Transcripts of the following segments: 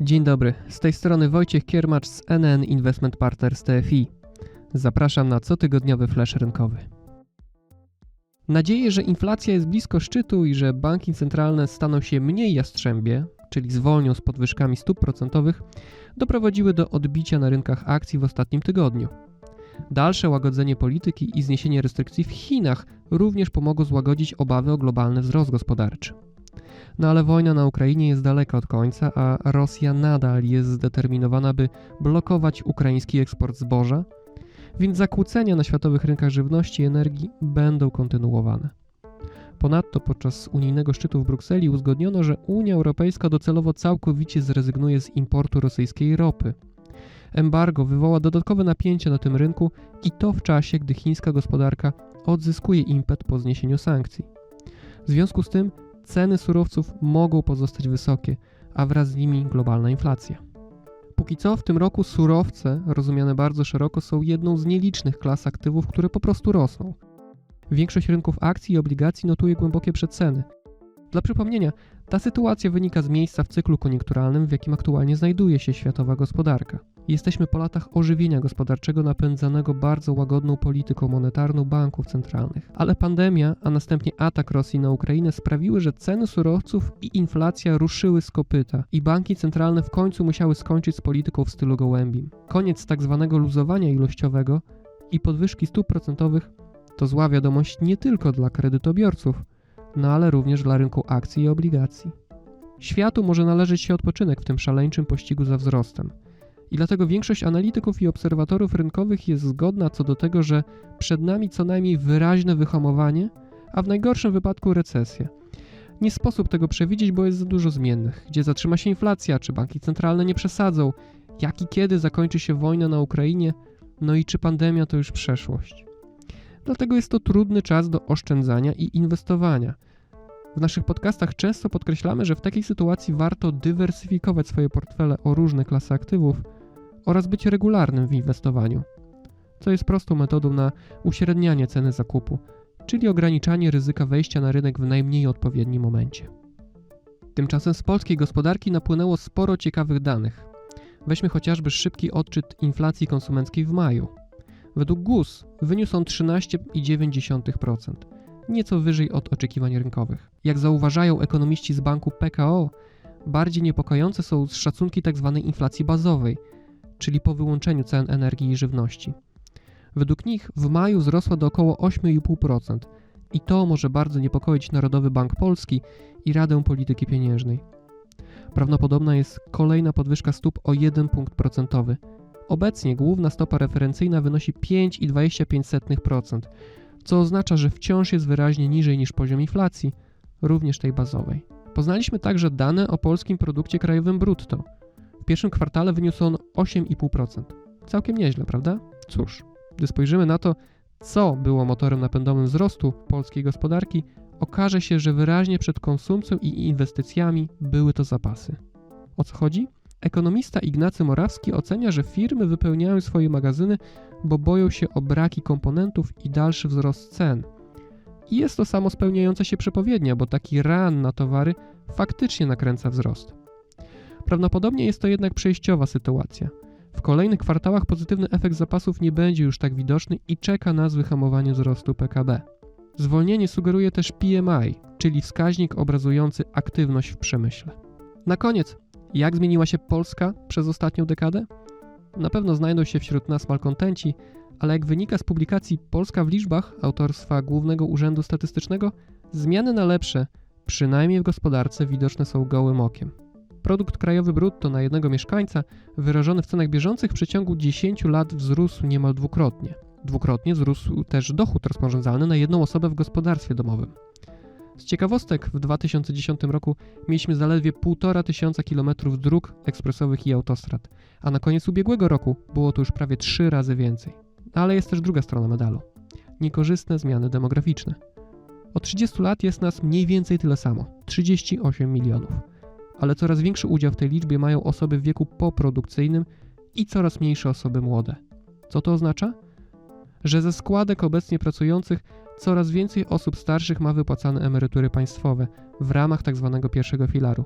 Dzień dobry, z tej strony Wojciech Kiermacz z NN Investment Partners TFI. Zapraszam na cotygodniowy flash rynkowy. Nadzieję, że inflacja jest blisko szczytu i że banki centralne staną się mniej jastrzębie, czyli zwolnią z podwyżkami stóp procentowych, doprowadziły do odbicia na rynkach akcji w ostatnim tygodniu. Dalsze łagodzenie polityki i zniesienie restrykcji w Chinach również pomogło złagodzić obawy o globalny wzrost gospodarczy. No ale wojna na Ukrainie jest daleka od końca, a Rosja nadal jest zdeterminowana, by blokować ukraiński eksport zboża, więc zakłócenia na światowych rynkach żywności i energii będą kontynuowane. Ponadto podczas unijnego szczytu w Brukseli uzgodniono, że Unia Europejska docelowo całkowicie zrezygnuje z importu rosyjskiej ropy. Embargo wywoła dodatkowe napięcia na tym rynku i to w czasie, gdy chińska gospodarka odzyskuje impet po zniesieniu sankcji. W związku z tym ceny surowców mogą pozostać wysokie, a wraz z nimi globalna inflacja. Póki co w tym roku surowce, rozumiane bardzo szeroko, są jedną z nielicznych klas aktywów, które po prostu rosną. Większość rynków akcji i obligacji notuje głębokie przeceny. Dla przypomnienia, ta sytuacja wynika z miejsca w cyklu koniunkturalnym, w jakim aktualnie znajduje się światowa gospodarka. Jesteśmy po latach ożywienia gospodarczego napędzanego bardzo łagodną polityką monetarną banków centralnych. Ale pandemia, a następnie atak Rosji na Ukrainę sprawiły, że ceny surowców i inflacja ruszyły z kopyta i banki centralne w końcu musiały skończyć z polityką w stylu gołębim. Koniec tak zwanego luzowania ilościowego i podwyżki stóp procentowych to zła wiadomość nie tylko dla kredytobiorców, no ale również dla rynku akcji i obligacji. Światu może należeć się odpoczynek w tym szaleńczym pościgu za wzrostem. I dlatego większość analityków i obserwatorów rynkowych jest zgodna co do tego, że przed nami co najmniej wyraźne wyhamowanie, a w najgorszym wypadku recesja. Nie sposób tego przewidzieć, bo jest za dużo zmiennych. Gdzie zatrzyma się inflacja, czy banki centralne nie przesadzą, jak i kiedy zakończy się wojna na Ukrainie, no i czy pandemia to już przeszłość. Dlatego jest to trudny czas do oszczędzania i inwestowania. W naszych podcastach często podkreślamy, że w takiej sytuacji warto dywersyfikować swoje portfele o różne klasy aktywów oraz być regularnym w inwestowaniu, co jest prostą metodą na uśrednianie ceny zakupu, czyli ograniczanie ryzyka wejścia na rynek w najmniej odpowiednim momencie. Tymczasem z polskiej gospodarki napłynęło sporo ciekawych danych. Weźmy chociażby szybki odczyt inflacji konsumenckiej w maju. Według GUS wyniósł on 13,9%, nieco wyżej od oczekiwań rynkowych. Jak zauważają ekonomiści z banku PKO, bardziej niepokojące są szacunki tzw. Tak inflacji bazowej, czyli po wyłączeniu cen energii i żywności. Według nich w maju wzrosła do około 8,5% i to może bardzo niepokoić Narodowy Bank Polski i Radę Polityki Pieniężnej. Prawdopodobna jest kolejna podwyżka stóp o 1 punkt procentowy – Obecnie główna stopa referencyjna wynosi 5,25%, co oznacza, że wciąż jest wyraźnie niżej niż poziom inflacji, również tej bazowej. Poznaliśmy także dane o polskim produkcie krajowym brutto. Pierwszym kwartale wyniósł on 8,5%. Całkiem nieźle, prawda? Cóż, gdy spojrzymy na to, co było motorem napędowym wzrostu polskiej gospodarki, okaże się, że wyraźnie przed konsumpcją i inwestycjami były to zapasy. O co chodzi? Ekonomista Ignacy Morawski ocenia, że firmy wypełniają swoje magazyny, bo boją się o braki komponentów i dalszy wzrost cen. I jest to samo spełniająca się przepowiednia, bo taki ran na towary faktycznie nakręca wzrost. Prawdopodobnie jest to jednak przejściowa sytuacja. W kolejnych kwartałach pozytywny efekt zapasów nie będzie już tak widoczny i czeka nas wyhamowanie wzrostu PKB. Zwolnienie sugeruje też PMI, czyli wskaźnik obrazujący aktywność w przemyśle. Na koniec jak zmieniła się Polska przez ostatnią dekadę? Na pewno znajdą się wśród nas malkontenci, ale jak wynika z publikacji Polska w liczbach autorstwa Głównego Urzędu Statystycznego, zmiany na lepsze, przynajmniej w gospodarce, widoczne są gołym okiem. Produkt krajowy brutto na jednego mieszkańca, wyrażony w cenach bieżących w przeciągu 10 lat wzrósł niemal dwukrotnie. Dwukrotnie wzrósł też dochód rozporządzalny na jedną osobę w gospodarstwie domowym. Z ciekawostek w 2010 roku mieliśmy zaledwie 1,5 tysiąca kilometrów dróg ekspresowych i autostrad, a na koniec ubiegłego roku było to już prawie 3 razy więcej. Ale jest też druga strona medalu. Niekorzystne zmiany demograficzne. Od 30 lat jest nas mniej więcej tyle samo 38 milionów. Ale coraz większy udział w tej liczbie mają osoby w wieku poprodukcyjnym i coraz mniejsze osoby młode. Co to oznacza? że ze składek obecnie pracujących coraz więcej osób starszych ma wypłacane emerytury państwowe w ramach tzw. pierwszego filaru.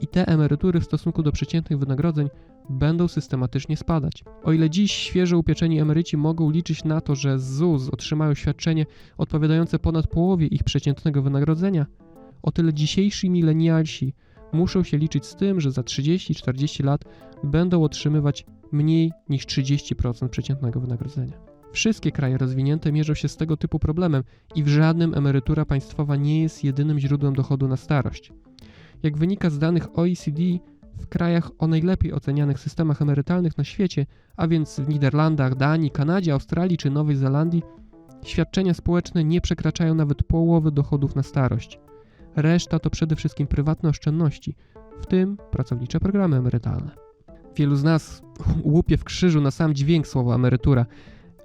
I te emerytury w stosunku do przeciętnych wynagrodzeń będą systematycznie spadać. O ile dziś świeżo upieczeni emeryci mogą liczyć na to, że ZUS otrzymają świadczenie odpowiadające ponad połowie ich przeciętnego wynagrodzenia, o tyle dzisiejsi milenialsi muszą się liczyć z tym, że za 30-40 lat będą otrzymywać mniej niż 30% przeciętnego wynagrodzenia. Wszystkie kraje rozwinięte mierzą się z tego typu problemem i w żadnym emerytura państwowa nie jest jedynym źródłem dochodu na starość. Jak wynika z danych OECD, w krajach o najlepiej ocenianych systemach emerytalnych na świecie, a więc w Niderlandach, Danii, Kanadzie, Australii czy Nowej Zelandii, świadczenia społeczne nie przekraczają nawet połowy dochodów na starość. Reszta to przede wszystkim prywatne oszczędności, w tym pracownicze programy emerytalne. Wielu z nas łupie w krzyżu na sam dźwięk słowa emerytura.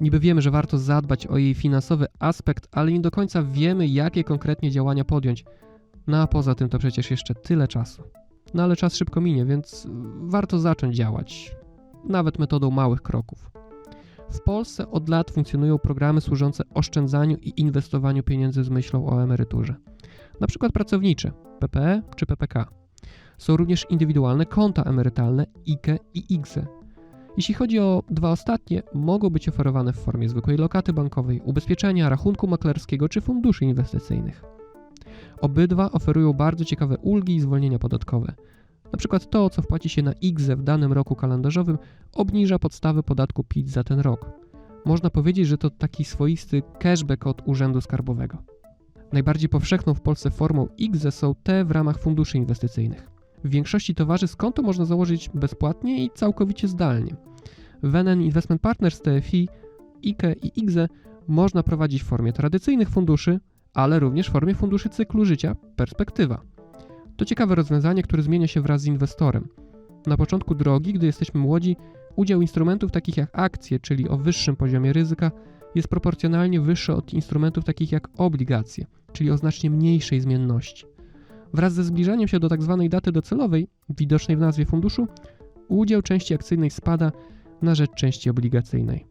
Niby wiemy, że warto zadbać o jej finansowy aspekt, ale nie do końca wiemy, jakie konkretnie działania podjąć. No a poza tym to przecież jeszcze tyle czasu. No ale czas szybko minie, więc warto zacząć działać, nawet metodą małych kroków. W Polsce od lat funkcjonują programy służące oszczędzaniu i inwestowaniu pieniędzy z myślą o emeryturze. Przykład pracownicze, PPE czy PPK. Są również indywidualne konta emerytalne IKE i IGZE. Jeśli chodzi o dwa ostatnie, mogą być oferowane w formie zwykłej lokaty bankowej, ubezpieczenia, rachunku maklerskiego czy funduszy inwestycyjnych. Obydwa oferują bardzo ciekawe ulgi i zwolnienia podatkowe. Na przykład to, co wpłaci się na IGZE w danym roku kalendarzowym, obniża podstawę podatku PIT za ten rok. Można powiedzieć, że to taki swoisty cashback od Urzędu Skarbowego. Najbardziej powszechną w Polsce formą IGZE są te w ramach funduszy inwestycyjnych. W większości towarzystw konto można założyć bezpłatnie i całkowicie zdalnie. W Investment Partners TFI, IKE i IGZE można prowadzić w formie tradycyjnych funduszy, ale również w formie funduszy cyklu życia Perspektywa. To ciekawe rozwiązanie, które zmienia się wraz z inwestorem. Na początku drogi, gdy jesteśmy młodzi, udział instrumentów takich jak akcje, czyli o wyższym poziomie ryzyka, jest proporcjonalnie wyższy od instrumentów takich jak obligacje, czyli o znacznie mniejszej zmienności. Wraz ze zbliżaniem się do tzw. daty docelowej, widocznej w nazwie funduszu, udział części akcyjnej spada na rzecz części obligacyjnej.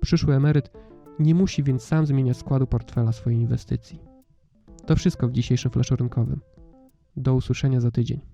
Przyszły emeryt nie musi więc sam zmieniać składu portfela swojej inwestycji. To wszystko w dzisiejszym flaszu rynkowym. Do usłyszenia za tydzień.